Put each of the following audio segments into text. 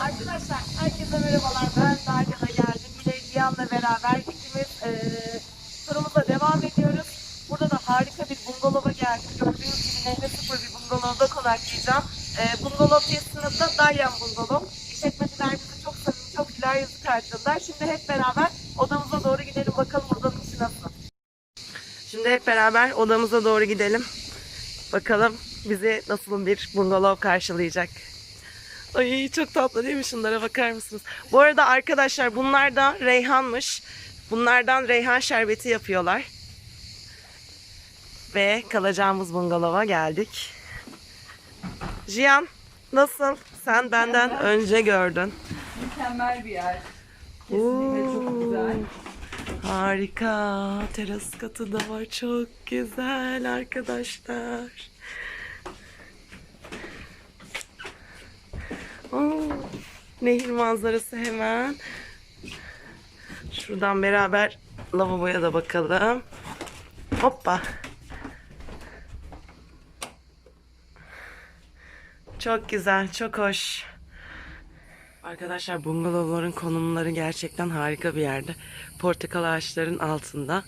Arkadaşlar herkese merhabalar. Ben Dalya'da geldim. Yine Liyan'la beraber ikimiz eee turumuza devam ediyoruz. Burada da harika bir bungalova geldik. Gördüğünüz gibi nehre sıfır bir bungalovda konaklayacağım. Eee bungalov tesisinde Dalyan bungalov. İşletmeciler bizi çok samimi, çok güler yüzlü karşıladılar. Şimdi hep beraber odamıza doğru gidelim bakalım buranın içi nasıl. Şimdi hep beraber odamıza doğru gidelim. Bakalım bizi nasıl bir bungalov karşılayacak. Ay çok tatlı değil mi? Şunlara bakar mısınız? Bu arada arkadaşlar bunlar da reyhanmış. Bunlardan reyhan şerbeti yapıyorlar. Ve kalacağımız bungalova geldik. Jiyan nasıl? Sen benden önce gördün. Mükemmel bir yer. Kesinlikle çok güzel. Harika. Teras katı da var. Çok güzel arkadaşlar. Oo, nehir manzarası hemen. Şuradan beraber lavaboya da bakalım. Hoppa. Çok güzel, çok hoş. Arkadaşlar bungalovların konumları gerçekten harika bir yerde. Portakal ağaçların altında.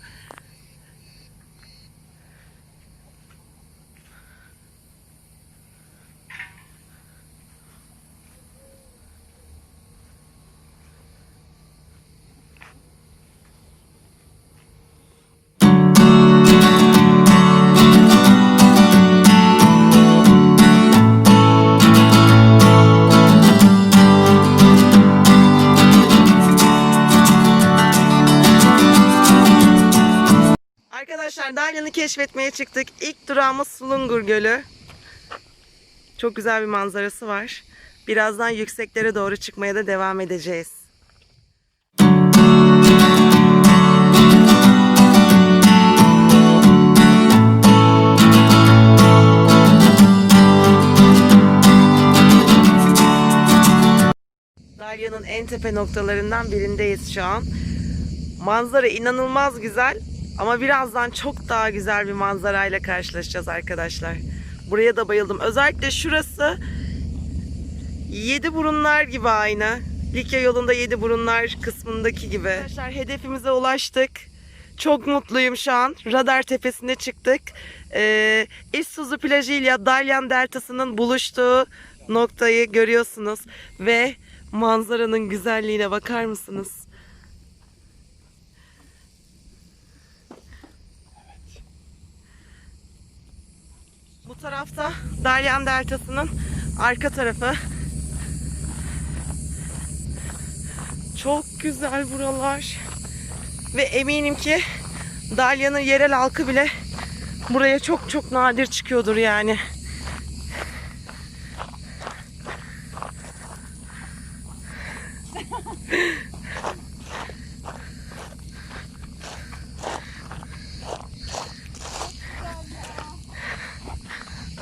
Keşfetmeye çıktık. İlk durağımız Sulungur Gölü. Çok güzel bir manzarası var. Birazdan yükseklere doğru çıkmaya da devam edeceğiz. Dalya'nın en tepe noktalarından birindeyiz şu an. Manzara inanılmaz güzel ama birazdan çok daha güzel bir manzarayla karşılaşacağız arkadaşlar. Buraya da bayıldım. Özellikle şurası yedi burunlar gibi aynı. Likya yolunda yedi burunlar kısmındaki gibi. Arkadaşlar hedefimize ulaştık. Çok mutluyum şu an. Radar tepesine çıktık. Ee, İzsuzu plajı ile Dalyan deltasının buluştuğu noktayı görüyorsunuz. Ve manzaranın güzelliğine bakar mısınız? Bu tarafta Dalyan Deltası'nın arka tarafı. Çok güzel buralar. Ve eminim ki Dalya'nın yerel halkı bile buraya çok çok nadir çıkıyordur yani.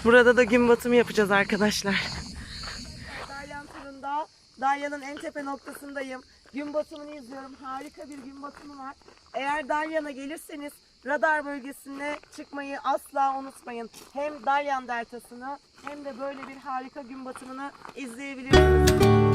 Burada da gün batımı yapacağız arkadaşlar. Dalyan turunda Dalyan'ın en tepe noktasındayım. Gün batımını izliyorum. Harika bir gün batımı var. Eğer Dalyan'a gelirseniz radar bölgesine çıkmayı asla unutmayın. Hem Dalyan deltasını hem de böyle bir harika gün batımını izleyebilirsiniz.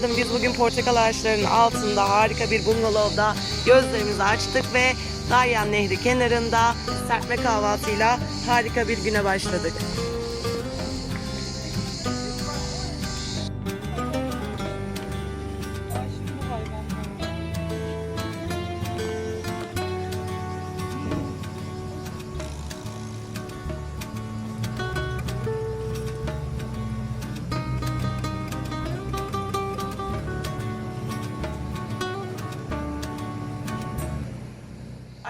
Günaydın. Biz bugün portakal ağaçlarının altında harika bir bungalovda gözlerimizi açtık ve Dalyan Nehri kenarında serpme kahvaltıyla harika bir güne başladık.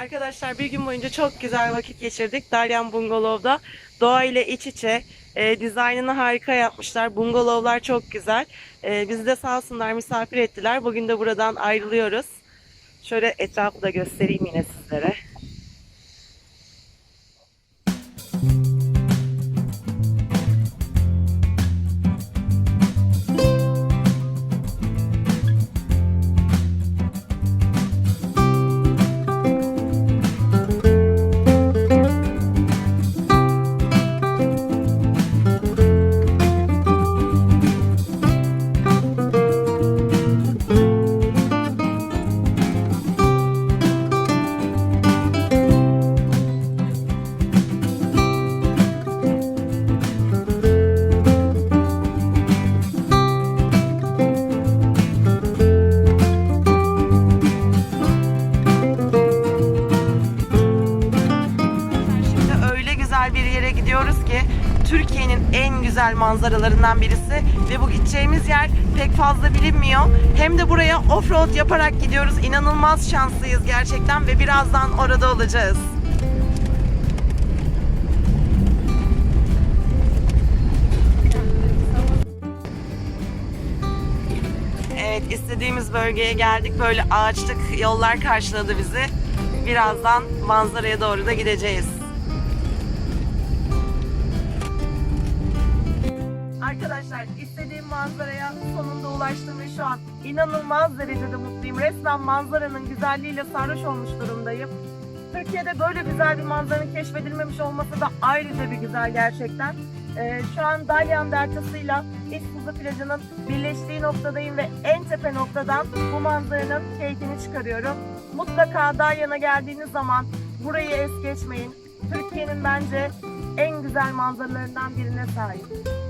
Arkadaşlar bir gün boyunca çok güzel vakit geçirdik Dalyan Bungalov'da. Doğa ile iç içe. E, dizaynını harika yapmışlar. Bungalovlar çok güzel. E, bizi de sağ olsunlar misafir ettiler. Bugün de buradan ayrılıyoruz. Şöyle etrafı da göstereyim yine sizlere. Diyoruz ki Türkiye'nin en güzel manzaralarından birisi ve bu gideceğimiz yer pek fazla bilinmiyor. Hem de buraya offroad yaparak gidiyoruz. İnanılmaz şanslıyız gerçekten ve birazdan orada olacağız. Evet istediğimiz bölgeye geldik. Böyle ağaçlık yollar karşıladı bizi. Birazdan manzaraya doğru da gideceğiz. Manzaraya sonunda ulaştım ve şu an inanılmaz derecede mutluyum. Resmen manzaranın güzelliğiyle sarhoş olmuş durumdayım. Türkiye'de böyle güzel bir manzaranın keşfedilmemiş olması da ayrıca bir güzel gerçekten. Ee, şu an Dalyan Deltası'yla İztuzu plajının birleştiği noktadayım ve en tepe noktadan bu manzaranın keyfini çıkarıyorum. Mutlaka Dalyan'a geldiğiniz zaman burayı es geçmeyin. Türkiye'nin bence en güzel manzaralarından birine sahip.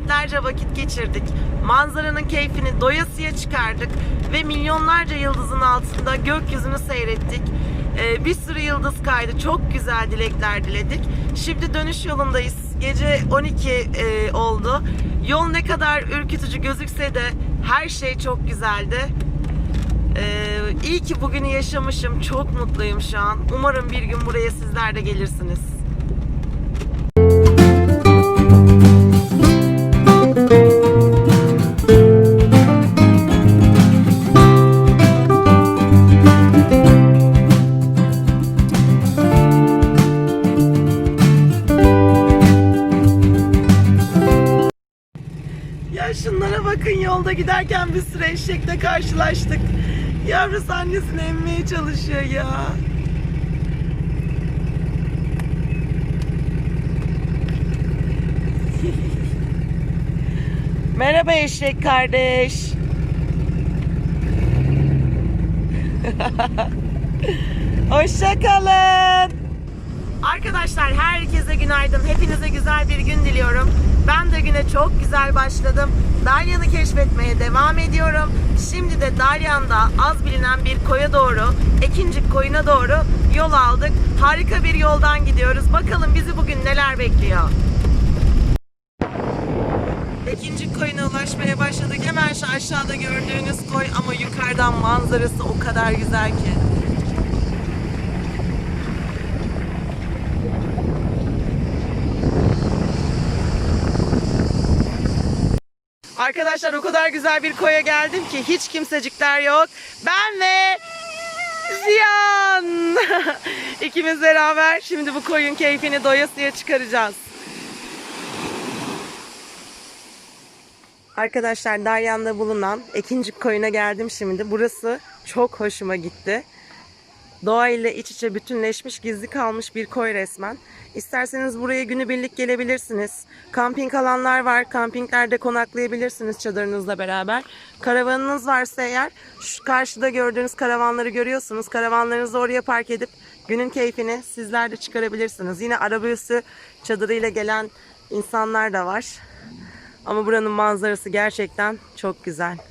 Saatlerce vakit geçirdik. Manzaranın keyfini doyasıya çıkardık ve milyonlarca yıldızın altında gökyüzünü seyrettik. Ee, bir sürü yıldız kaydı. Çok güzel dilekler diledik. Şimdi dönüş yolundayız. Gece 12 e, oldu. Yol ne kadar ürkütücü gözükse de her şey çok güzeldi. Ee, iyi ki bugünü yaşamışım. Çok mutluyum şu an. Umarım bir gün buraya sizler de gelirsiniz. Yolda giderken bir sürü eşekle karşılaştık. Yavrusu annesini emmeye çalışıyor ya. Merhaba eşek kardeş. Hoşça kalın. Arkadaşlar herkese günaydın. Hepinize güzel bir gün diliyorum. Güne çok güzel başladım. Dalyan'ı keşfetmeye devam ediyorum. Şimdi de Dalyan'da az bilinen bir koya doğru, Ekincik koyuna doğru yol aldık. Harika bir yoldan gidiyoruz. Bakalım bizi bugün neler bekliyor. Ekincik koyuna ulaşmaya başladık. Hemen şu aşağıda gördüğünüz koy ama yukarıdan manzarası o kadar güzel ki. Arkadaşlar o kadar güzel bir koya geldim ki hiç kimsecikler yok. Ben ve Ziyan. İkimiz beraber şimdi bu koyun keyfini doyasıya çıkaracağız. Arkadaşlar Dalyan'da bulunan Ekincik koyuna geldim şimdi. Burası çok hoşuma gitti. Doğayla iç içe bütünleşmiş, gizli kalmış bir koy resmen. İsterseniz buraya günübirlik gelebilirsiniz. Kamping alanlar var. Kampinglerde konaklayabilirsiniz çadırınızla beraber. Karavanınız varsa eğer şu karşıda gördüğünüz karavanları görüyorsunuz. Karavanlarınızı oraya park edip günün keyfini sizler de çıkarabilirsiniz. Yine araba üstü çadırıyla gelen insanlar da var. Ama buranın manzarası gerçekten çok güzel.